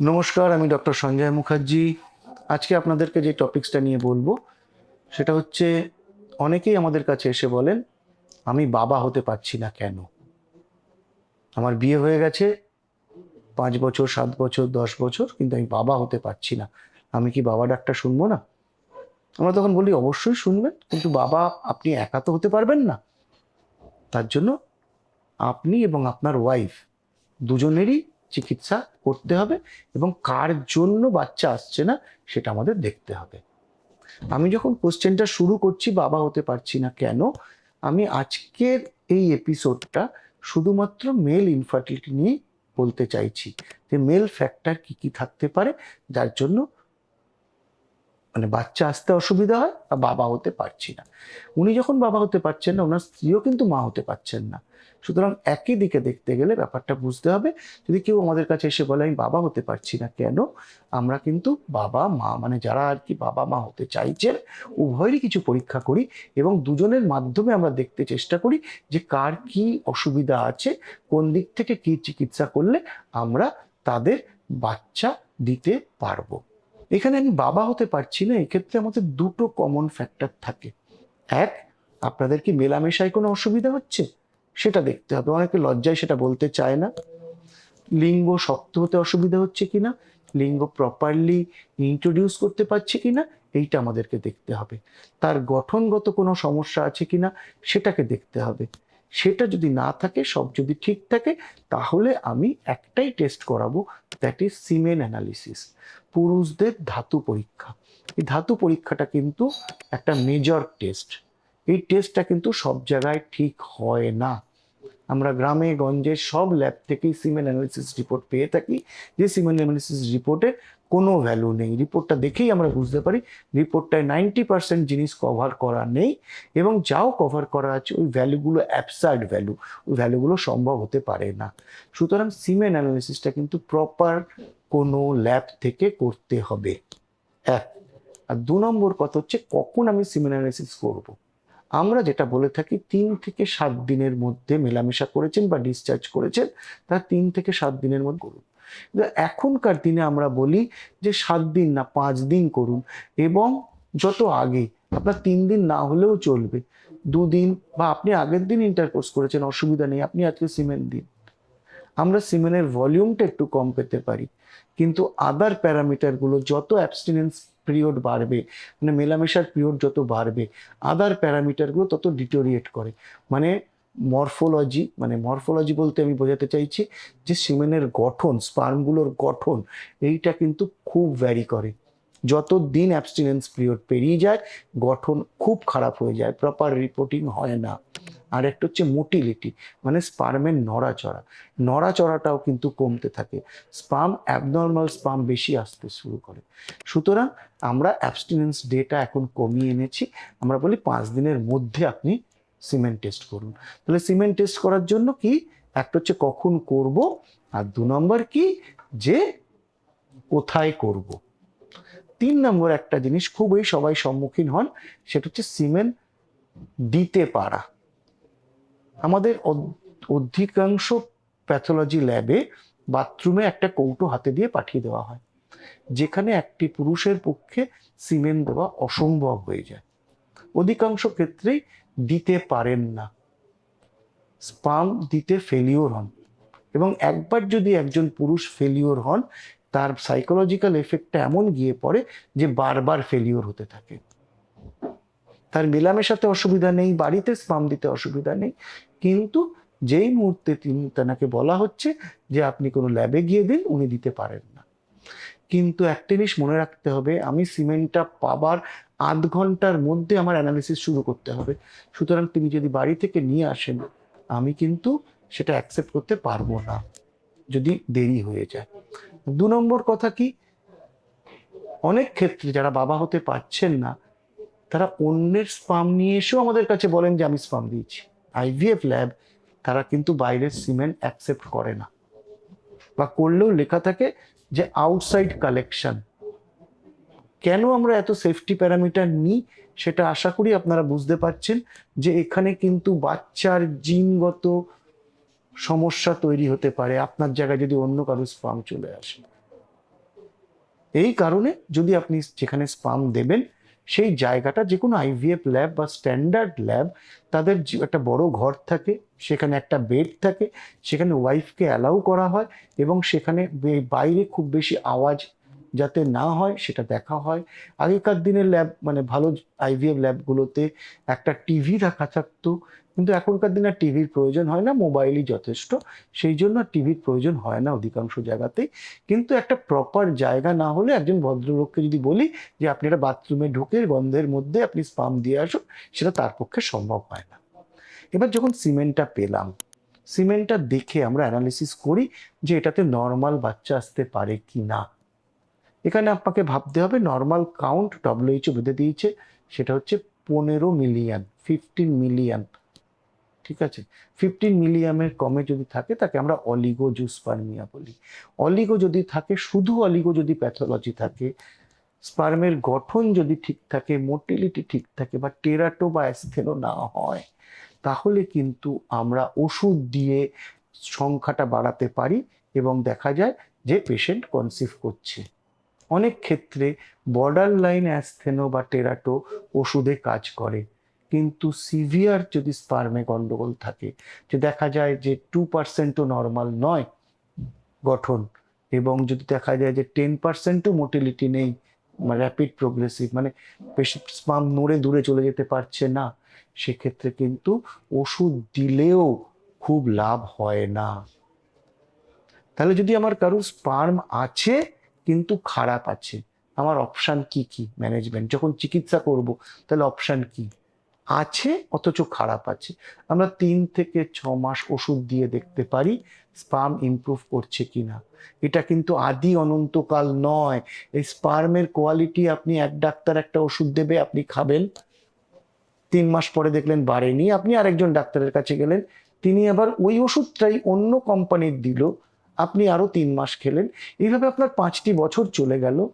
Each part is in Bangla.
নমস্কার, আমি ডক্টর সঞ্জয় মুখার্জি। আজকে আপনাদেরকে যে টপিকসটা নিয়ে বলব, সেটা হচ্ছে, অনেকেই আমাদের কাছে এসে বলেন, আমি বাবা হতে পারছি না কেন? আমার বিয়ে হয়ে গেছে, পাঁচ বছর, সাত বছর, দশ বছর, কিন্তু আমি বাবা হতে পারছি না। আমি কি বাবা ডাক্তার শুনব না? আমরা তখন বলি, অবশ্যই শুনবেন, কিন্তু বাবা, আপনি একা তো হতে পারবেন না। তার জন্য আপনি এবং আপনার ওয়াইফ দুজনেরই চিকিৎসা করতে হবে এবং কার জন্য বাচ্চা আসছে না, সেটা আমাদের দেখতে হবে। আমি যখন কোশ্চেনটা শুরু করছি, বাবা হতে পারছি না কেন, আমি আজকের এই এপিসোডটা শুধুমাত্র মেল ইনফার্টিলিটি নিয়ে বলতে চাইছি যে মেল ফ্যাক্টর কি কি থাকতে পারে, যার জন্য মানে বাচ্চা আসতে অসুবিধা হয় বা বাবা হতে পারছি না। উনি যখন বাবা হতে পারছেন না ওনার স্ত্রীও কিন্তু মা হতে পারছেন না। সুতরাং একই দিকে দেখতে গেলে ব্যাপারটা বুঝতে হবে। যদি কেউ আমাদের কাছে এসে বলে, আমি বাবা হতে পারছি না কেন? আমরা কিন্তু বাবা, মা মানে যারা আর কি বাবা, মা হতে চাইছেন, উভয়েরই কিছু পরীক্ষা করি এবং দুজনের মাধ্যমে আমরা দেখতে চেষ্টা করি যে কার কি অসুবিধা আছে, কোন দিক থেকে কি চিকিৎসা করলে আমরা তাদের বাচ্চা দিতে পারব। এখানে আমি বাবা হতে পারছি না, এক্ষেত্রে আমাদের দুটো কমন ফ্যাক্টর থাকে। এক, আপনাদের কি মেলামেশায় কোনো অসুবিধা হচ্ছে? সেটা দেখতে হবে। অনেকে লজ্জায় সেটা বলতে চায় না। লিঙ্গ শক্ত হতে অসুবিধা হচ্ছে কিনা? লিঙ্গ প্রপারলি ইন্ট্রোডিউস করতে পারছে কিনা? এইটা আমাদেরকে দেখতে হবে। তার গঠনগত কোনো সমস্যা আছে কিনা? সেটাকে দেখতে হবে। সেটা যদি না থাকে, সব যদি ঠিক থাকে, তাহলে আমি একটাই টেস্ট করাবো দ্যাট ইজ সিমেন অ্যানালিসিস পুরুষদের ধাতু পরীক্ষা। এই ধাতু পরীক্ষাটা কিন্তু একটা মেজর টেস্ট এই টেস্টটা কিন্তু সব জায়গায় ঠিক হয় না। আমরা গ্রামে, গঞ্জে সব ল্যাব থেকেই সিমেন অ্যানালিসিস রিপোর্ট পেয়ে থাকি। যে সিমেন অ্যানালিসিস রিপোর্টে কোনো ভ্যালু নেই। রিপোর্টটা দেখেই আমরা বুঝতে পারি রিপোর্টটায় নাইনটি পার্সেন্ট জিনিস কভার করা নেই এবং যাও কভার করা আছে, ওই ভ্যালুগুলো অ্যাবসার্ড ভ্যালু ওই ভ্যালুগুলো সম্ভব হতে পারে না। সুতরাং সিমেন অ্যানালিসিসটা কিন্তু প্রপার কোনো ল্যাব থেকে করতে হবে। এক। আর দু নম্বর কথা হচ্ছে, কখন আমি সিমেন অ্যানালিসিস করব? আমরা যেটা বলে থাকি, তিন থেকে সাত দিনের মধ্যে মেলামেশা করেছেন বা ডিসচার্জ করেছেন তার তিন থেকে সাত দিনের মধ্যে করুন। এখনকার দিনে আমরা বলি যে সাত দিন না পাঁচ দিন করুন এবং যত আগে, আপনার তিন দিন না হলেও চলবে। দুদিন বা আপনি আগের দিন ইন্টারকোর্স করেছেন, অসুবিধা নেই, আপনি আজকে সিমেন্ট দিন। আমরা সিমেন্টের ভলিউমটা একটু কম পেতে পারি, কিন্তু আদার প্যারামিটারগুলো যত অ্যাবস্টিনেন্স পিরিয়ড বাড়বে। মানে মেলামেশার পিরিয়ড যত বাড়বে আদার প্যারামিটারগুলো তত ডিটোরিয়েট করে। মানে মরফোলজি মানে মরফোলজি বলতে আমি বোঝাতে চাইছি যে সিমেনের গঠন স্পার্মগুলোর গঠন, এইটা কিন্তু খুব ভ্যারি করে। যত দিন অ্যাবস্টিনেন্স পিরিয়ড পেরিয়ে যায়, গঠন খুব খারাপ হয়ে যায় প্রপার রিপোর্টিং হয় না। আর একটা হচ্ছে মোটিলিটি মানে স্পার্মের নড়াচড়া। নড়াচড়াটাও কিন্তু কমতে থাকে। স্পাম অ্যাবনর্মাল স্পাম বেশি আসতে শুরু করে। সুতরাং আমরা অ্যাবস্টিনেন্স ডেটা এখন কমিয়ে এনেছি। আমরা বলি পাঁচ দিনের মধ্যে আপনি সিমেন্ট টেস্ট করুন। তাহলে সিমেন্ট টেস্ট করার জন্য কি? একটা হচ্ছে কখন করব? আর দু নম্বর কি? যে কোথায় করব? তিন নম্বর একটা জিনিস খুবই সবাই সম্মুখীন হন, সেটা হচ্ছে সিমেন্ট দিতে পারা। আমাদের অধ- অধিকাংশ প্যাথোলজি ল্যাবে বাথরুমে একটা কৌটো হাতে দিয়ে পাঠিয়ে দেওয়া হয়, যেখানে একটি পুরুষের পক্ষে সিমেন্ট দেওয়া অসম্ভব হয়ে যায়। অধিকাংশ ক্ষেত্রেই দিতে পারেন না স্পাম দিতে ফেলিওর হন এবং একবার যদি একজন পুরুষ ফেলিওর হন, তার সাইকোলজিক্যাল এফেক্টটা এমন গিয়ে পড়ে যে বারবার ফেলিওর হতে থাকে। তার মেলামেশাতে অসুবিধা নেই, বাড়িতে স্পাম দিতে অসুবিধা নেই। কিন্তু যেই মুহূর্তে তিনি তেনাকে বলা হচ্ছে যে আপনি কোনো ল্যাবে গিয়ে দিন, উনি দিতে পারেন না। কিন্তু একটা জিনিস মনে রাখতে হবে, আমি সিমেন্টটা পাবার আধ ঘণ্টার মধ্যে আমার অ্যানালিসিস শুরু করতে হবে। সুতরাং তিনি যদি বাড়ি থেকে নিয়ে আসেন, আমি কিন্তু সেটা অ্যাকসেপ্ট করতে পারব না, যদি দেরি হয়ে যায়। দু নম্বর কথা কি? অনেক ক্ষেত্রে যারা বাবা হতে পারছেন না তারা অন্যের স্পাম নিয়ে এসেও আমাদের কাছে বলেন যে আমি স্পাম দিয়েছি। আইভিএফ ল্যাব তারা কিন্তু বাইরের সিমেন্ট অ্যাকসেপ্ট করে না। বা করলেও লেখা থাকে যে আউটসাইড কালেকশন কেন আমরা এত সেফটি প্যারামিটার নিই? সেটা আশা করি আপনারা বুঝতে পারছেন যে এখানে কিন্তু বাচ্চার জিনগত সমস্যা তৈরি হতে পারে। আপনার জায়গায় যদি অন্য কারও স্পাম চলে আসে। এই কারণে যদি আপনি যেখানে স্পাম দেবেন সেই জায়গাটা যে কোনো আইভিএফ ল্যাব বা স্ট্যান্ডার্ড ল্যাব তাদের একটা বড় ঘর থাকে, সেখানে একটা বেড থাকে, সেখানে ওয়াইফকে অ্যালাউ করা হয় এবং সেখানে বাইরে খুব বেশি আওয়াজ যাতে না হয় সেটা দেখা হয়। আগেকার দিনের ল্যাব মানে ভালো আইভিএফ ল্যাবগুলোতে একটা টিভি রাখা থাকতো কিন্তু এখনকার দিনে টিভির প্রয়োজন হয় না, মোবাইলই যথেষ্ট। সেই জন্য টিভির প্রয়োজন হয় না অধিকাংশ জায়গাতেই। কিন্তু একটা প্রপার জায়গা না হলে একজন ভদ্রলোককে যদি বলি যে আপনি একটা বাথরুমে ঢুকে গন্ধের মধ্যে আপনি স্পাম দিয়ে আসুন, সেটা তার পক্ষে সম্ভব হয় না। এবার যখন সিমেন্টটা পেলাম, সিমেন্টটা দেখে আমরা অ্যানালিসিস করি যে এটাতে নর্মাল বাচ্চা আসতে পারে কি না। এখানে আপনাকে ভাবতে হবে নর্মাল কাউন্ট ডব্লিউএইচও বেঁধে দিয়েছে, সেটা হচ্ছে পনেরো মিলিয়ন ফিফটিন মিলিয়ন ঠিক আছে? ফিফটিন মিলিয়ামের কমে যদি থাকে, তাকে আমরা অলিগো জুসপারমিয়া বলি। অলিগো যদি থাকে, শুধু অলিগো যদি প্যাথোলজি থাকে স্পার্মের গঠন যদি ঠিক থাকে মোটিলিটি ঠিক থাকে বা টেরাটো বা অ্যাস্থেনো না হয়, তাহলে কিন্তু আমরা ওষুধ দিয়ে সংখ্যাটা বাড়াতে পারি এবং দেখা যায় যে পেশেন্ট কনসিভ করছে। অনেক ক্ষেত্রে বর্ডার লাইন অ্যাস্থেনো বা টেরাটো ওষুধে কাজ করে। কিন্তু সিভিয়ার যদি স্পার্মে গন্ডগোল থাকে, যে দেখা যায় যে টু পার্সেন্টও নর্মাল নয় গঠন এবং যদি দেখা যায় যে টেন পার্সেন্টও মোটিলিটি নেই র্যাপিড প্রোগ্রেসিভ মানে স্পাম নড়ে দূরে চলে যেতে পারছে না, সেক্ষেত্রে কিন্তু ওষুধ দিলেও খুব লাভ হয় না। তাহলে যদি আমার কারোর স্পার্ম আছে, কিন্তু খারাপ আছে, আমার অপশান কি কি? ম্যানেজমেন্ট যখন চিকিৎসা করব, তাহলে অপশান কি? আছে, অথচ খারাপ আছে। আমরা তিন থেকে ছ মাস ওষুধ দিয়ে দেখতে পারি স্পার্ম ইমপ্রুভ করছে কিনা। এটা কিন্তু আদি অনন্তকাল নয়। এই স্পার্মের কোয়ালিটি আপনি এক ডাক্তার একটা ওষুধ দেবে, আপনি খাবেন। তিন মাস পরে দেখলেন বাড়েনি, আপনি আরেকজন ডাক্তারের কাছে গেলেন। তিনি আবার ওই ওষুধটাই অন্য কোম্পানির দিল, আপনি আরও তিন মাস খেলেন। এইভাবে আপনার পাঁচটি বছর চলে গেল।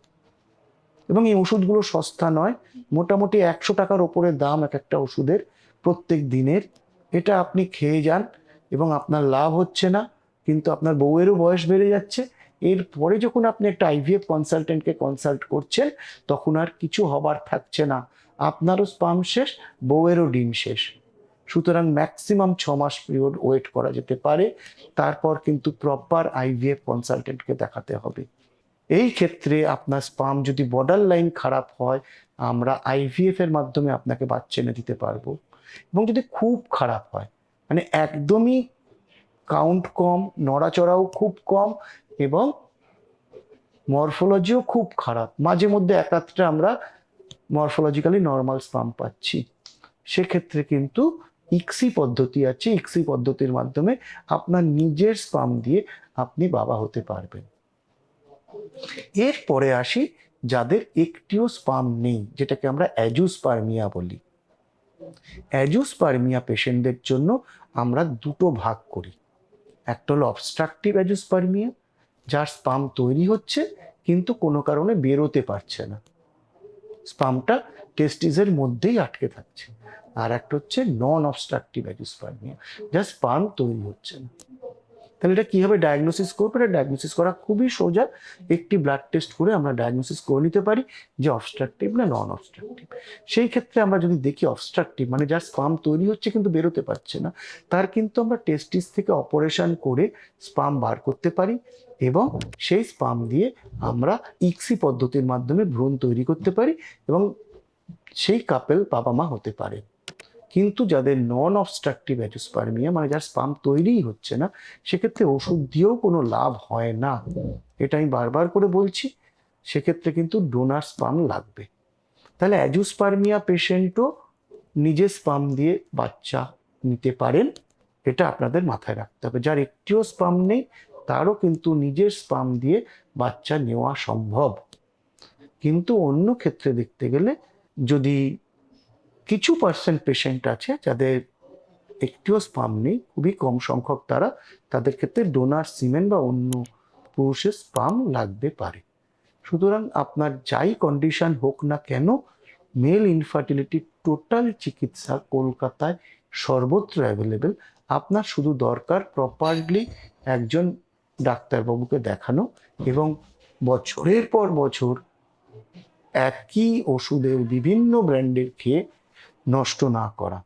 এবং এই ওষুধগুলো সস্তা নয়, মোটামুটি একশো টাকার ওপরে দাম এক একটা ওষুধের প্রত্যেক দিনের। এটা আপনি খেয়ে যান এবং আপনার লাভ হচ্ছে না, কিন্তু আপনার বউয়েরও বয়স বেড়ে যাচ্ছে। এরপরে যখন আপনি একটা আইভিএফ কনসালটেন্টকে কনসাল্ট করছেন, তখন আর কিছু হবার থাকছে না। আপনারও স্পাম শেষ, বউয়েরও ডিম শেষ। সুতরাং ম্যাক্সিমাম ছ মাস পিরিয়ড ওয়েট করা যেতে পারে। তারপর কিন্তু প্রপার আইভিএফ কনসালটেন্টকে দেখাতে হবে। এই ক্ষেত্রে আপনার স্পাম যদি বর্ডার লাইন খারাপ হয়, আমরা আইভিএফ এর মাধ্যমে আপনাকে বাচ্চা এনে দিতে পারব। এবং যদি খুব খারাপ হয় মানে একদমই কাউন্ট কম, নড়াচড়াও খুব কম এবং মরফোলজিও খুব খারাপ। মাঝে মধ্যে একাত্রে আমরা মরফোলজিক্যালি নর্মাল স্পাম পাচ্ছি। সেক্ষেত্রে কিন্তু ইক্সি পদ্ধতি আছে। ইক্সি পদ্ধতির মাধ্যমে আপনার নিজের স্পাম দিয়ে আপনি বাবা হতে পারবেন। এরপরে আসি যাদের একটিও স্পাম নেই, যেটাকে আমরা অ্যাজুস্পার্মিয়া বলি। অ্যাজুস্পার্মিয়া পেশেন্টদের জন্য আমরা দুটো ভাগ করি। একটা হলো অবস্ট্রাকটিভ অ্যাজুস্পার্মিয়া যার স্পাম তৈরি হচ্ছে, কিন্তু কোনো কারণে বেরোতে পারছে না। স্পামটা টেস্টিসের মধ্যেই আটকে থাকছে। আর একটা হচ্ছে নন অবস্ট্রাকটিভ অ্যাজুস্পার্মিয়া যা স্পাম তৈরি হচ্ছে না। তাহলে এটা কীভাবে ডায়াগনোসিস করব? এটা ডায়াগনোসিস করা খুবই সোজা। একটি ব্লাড টেস্ট করে আমরা ডায়াগনোসিস করে নিতে পারি যে অবস্ট্রাকটিভ না নন অবস্ট্রাকটিভ সেই ক্ষেত্রে আমরা যদি দেখি অবস্ট্রাকটিভ মানে যার স্পাম তৈরি হচ্ছে কিন্তু বেরোতে পারছে না, তার কিন্তু আমরা টেস্টিস থেকে অপারেশন করে স্পাম বার করতে পারি এবং সেই স্পাম দিয়ে আমরা ইক্সি পদ্ধতির মাধ্যমে ভ্রূণ তৈরি করতে পারি এবং সেই কাপেল বাবা মা হতে পারে। কিন্তু যাদের নন অবস্ট্রাকটিভ অ্যাজোস্পার্মিয়া মানে যার স্পাম তৈরিই হচ্ছে না, সেক্ষেত্রে ওষুধ দিয়েও কোনো লাভ হয় না। এটা আমি বারবার করে বলছি, সেক্ষেত্রে কিন্তু ডোনার স্পাম লাগবে। তাহলে অ্যাজোস্পার্মিয়া পেশেন্টও নিজের স্পাম দিয়ে বাচ্চা নিতে পারেন, এটা আপনাদের মাথায় রাখতে হবে। যার একটিও স্পাম নেই, তারও কিন্তু নিজের স্পাম দিয়ে বাচ্চা নেওয়া সম্ভব। কিন্তু অন্য ক্ষেত্রে দেখতে গেলে যদি কিছু পার্সেন্ট পেশেন্ট আছে যাদের একটিও স্পাম নেই, খুবই কম সংখ্যক তারা, তাদের ক্ষেত্রে ডোনার সিমেন্ট বা অন্য পুরুষের স্পাম লাগতে পারে। সুতরাং আপনার যাই কন্ডিশন হোক না কেন মেল ইনফার্টিলিটির টোটাল চিকিৎসা কলকাতায় সর্বত্র অ্যাভেলেবেল আপনার শুধু দরকার প্রপারলি একজন ডাক্তারবাবুকে দেখানো এবং বছরের পর বছর একই ওষুধের বিভিন্ন ব্র্যান্ডের খেয়ে নষ্ট না করা।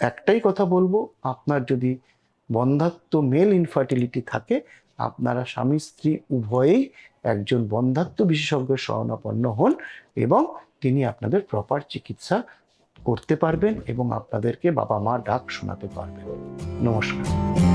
একটাই কথা বলব, আপনার যদি বন্ধাত্ম মেল ইনফার্টিলিটি থাকে, আপনারা স্বামী, স্ত্রী উভয়েই একজন বন্ধাত্ম বিশেষজ্ঞের শরণাপন্ন হন এবং তিনি আপনাদের প্রপার চিকিৎসা করতে পারবেন এবং আপনাদেরকে বাবা মা ডাক শোনাতে পারবেন। নমস্কার।